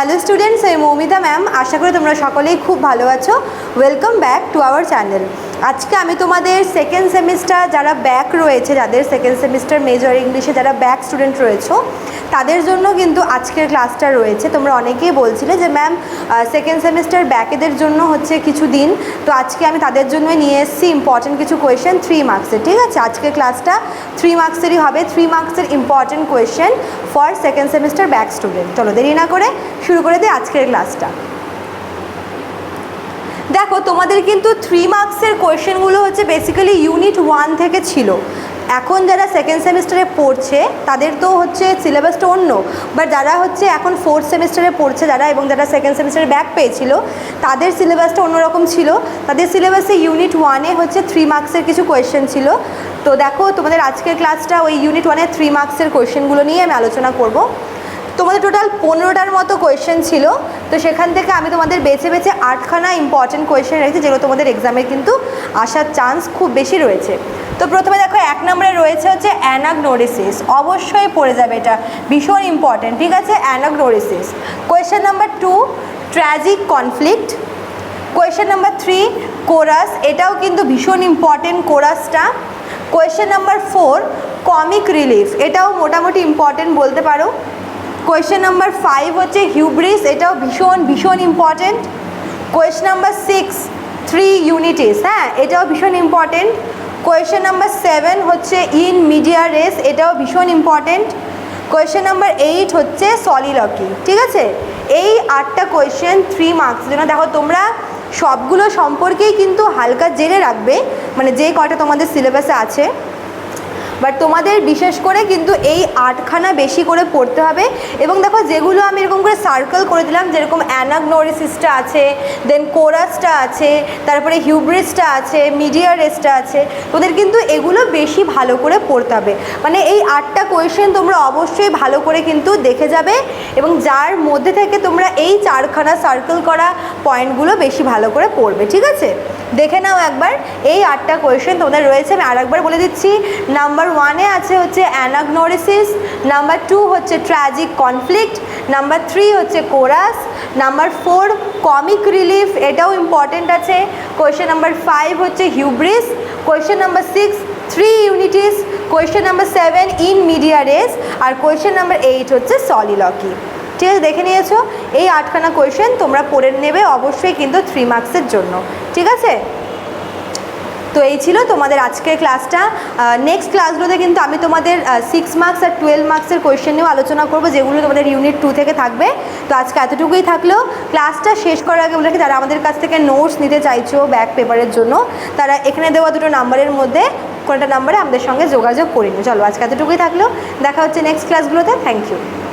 Hello students আমি Moumita ma'am আশা করি তোমরা সকলেই খুব ভালো আছো। Welcome back to our channel আজকে আমি তোমাদের সেকেন্ড সেমিস্টার যারা ব্যাক রয়েছে, যাদের সেকেন্ড সেমিস্টার মেজর ইংলিশে যারা ব্যাক স্টুডেন্ট রয়েছে, তাদের জন্য কিন্তু আজকের ক্লাসটা রয়েছে। তোমরা অনেকেই বলছিলে যে ম্যাম সেকেন্ড সেমিস্টার ব্যাকেদের জন্য হচ্ছে কিছু দিন। তো আজকে আমি তাদের জন্যই নিয়ে এসেছি ইম্পর্টেন্ট কিছু কোয়েশ্চেন থ্রি মার্কসের ঠিক আছে? আজকের ক্লাসটা থ্রি মার্কসেরই হবে। থ্রি মার্কসের important question for second semester back student চলো দেরি না করে শুরু করে দিই আজকের ক্লাসটা দেখো, তোমাদের কিন্তু থ্রি মার্কসের কোয়েশ্চেনগুলো হচ্ছে বেসিক্যালি ইউনিট ওয়ান থেকে ছিল। এখন যারা সেকেন্ড সেমিস্টারে পড়ছে, তাদের তো হচ্ছে সিলেবাসটা অন্য। বাট যারা হচ্ছে এখন ফোর্থ সেমিস্টারে পড়ছে, যারা এবং যারা সেকেন্ড সেমিস্টারে ব্যাক পেয়েছিল, তাদের সিলেবাসটা অন্যরকম ছিল। তাদের সিলেবাসে ইউনিট ওয়ানে হচ্ছে থ্রি মার্কসের কিছু কোয়েশ্চেন ছিল। তো দেখো, তোমাদের আজকের ক্লাসটা ওই ইউনিট ওয়ানের থ্রি মার্কসের কোয়েশ্চেনগুলো নিয়ে আমি আলোচনা করব। তোমাদের টোটাল পনেরোটার মতো কোয়েশ্চেন ছিল। তো সেখান থেকে আমি তোমাদের বেছে বেছে আটখানা ইম্পর্টেন্ট কোয়েশ্চেন রেখেছি যেগুলো তোমাদের এক্সামে কিন্তু আসার চান্স খুব বেশি রয়েছে। তো প্রথমে দেখো, এক নম্বরে রয়েছে হচ্ছে অ্যানাগনোরিসিস অবশ্যই পড়ে যাবে এটা। ভীষণ ইম্পর্টেন্ট ঠিক আছে? Anagnorisis question number two tragic conflict question number three chorus এটাও কিন্তু ভীষণ important কোরাসটা question number four comic relief এটাও মোটামুটি ইম্পর্টেন্ট বলতে পারো। কোয়েশ্চেন নাম্বার ফাইভ হচ্ছে হিউব্রিস এটাও ভীষণ ভীষণ important question number six three unities হ্যাঁ এটাও ভীষণ ইম্পর্টেন্ট কোয়েশ্চেন নাম্বার সেভেন হচ্ছে ইন মিডিয়া রেস এটাও ভীষণ ইম্পর্টেন্ট কোয়েশ্চেন নাম্বার এইট হচ্ছে সলিলকি ঠিক আছে? এই আটটা কোয়েশ্চেন থ্রি মার্কস জন্য দেখো তোমরা সবগুলো সম্পর্কেই কিন্তু হালকা জেনে রাখবে মানে যে কটা তোমাদের সিলেবাসে আছে। বাট তোমাদের বিশেষ করে কিন্তু এই আটখানা বেশি করে পড়তে হবে। এবং দেখো যেগুলো আমি এরকম করে সার্কেল করে দিলাম, যেরকম অ্যানাগনোরিসিসটা আছে দেন কোরাসটা আছে, তারপরে হিউব্রিসটা আছে মিডিয়া রেসটা আছে তোদের কিন্তু এগুলো বেশি ভালো করে পড়তে হবে। মানে এই আটটা কোয়েশ্চেন তোমরা অবশ্যই ভালো করে কিন্তু দেখে যাবে এবং যার মধ্যে থেকে তোমরা এই চারখানা সার্কেল করা পয়েন্টগুলো বেশি ভালো করে পড়বে, ঠিক আছে? দেখে নাও একবার, এই আটটা কোয়েশ্চেন তোমাদের রয়েছে। আমি আরেকবার বলে দিচ্ছি নাম্বার ওয়ানে আছে হচ্ছে অ্যানাগনোরিসিস নাম্বার টু হচ্ছে ট্র্যাজিক কনফ্লিক্ট নাম্বার থ্রি হচ্ছে chorus number four comic relief এটাও ইম্পর্টেন্ট আছে। কোয়েশ্চেন নাম্বার ফাইভ হচ্ছে hubris question number six three unities question number seven in media res R question number eight হচ্ছে soliloquy ঠিক আছে, দেখে নিয়েছো? এই আটখানা কোয়েশ্চেন তোমরা পড়ে নেবে অবশ্যই কিন্তু থ্রি মার্কসের জন্য। ঠিক আছে? তো এই ছিল তোমাদের আজকের ক্লাসটা নেক্সট ক্লাসগুলোতে কিন্তু আমি তোমাদের সিক্স মার্কস আর টুয়েলভ মার্কসের কোয়েশ্চেন নিয়েও আলোচনা করব, যেগুলো তোমাদের ইউনিট টু থেকে থাকবে। তো আজকে এতটুকুই থাকল। ক্লাসটা শেষ করার আগে বলে যারা আমাদের কাছ থেকে নোটস নিতে চাইছো ব্যাক পেপারের জন্য, তারা এখানে দেওয়া দুটো নাম্বারের মধ্যে কোনোটা নাম্বারে আমাদের সঙ্গে যোগাযোগ করে নিও। চলো, আজকে এতটুকুই থাকল। দেখা হচ্ছে নেক্সট ক্লাসগুলোতে থ্যাংক ইউ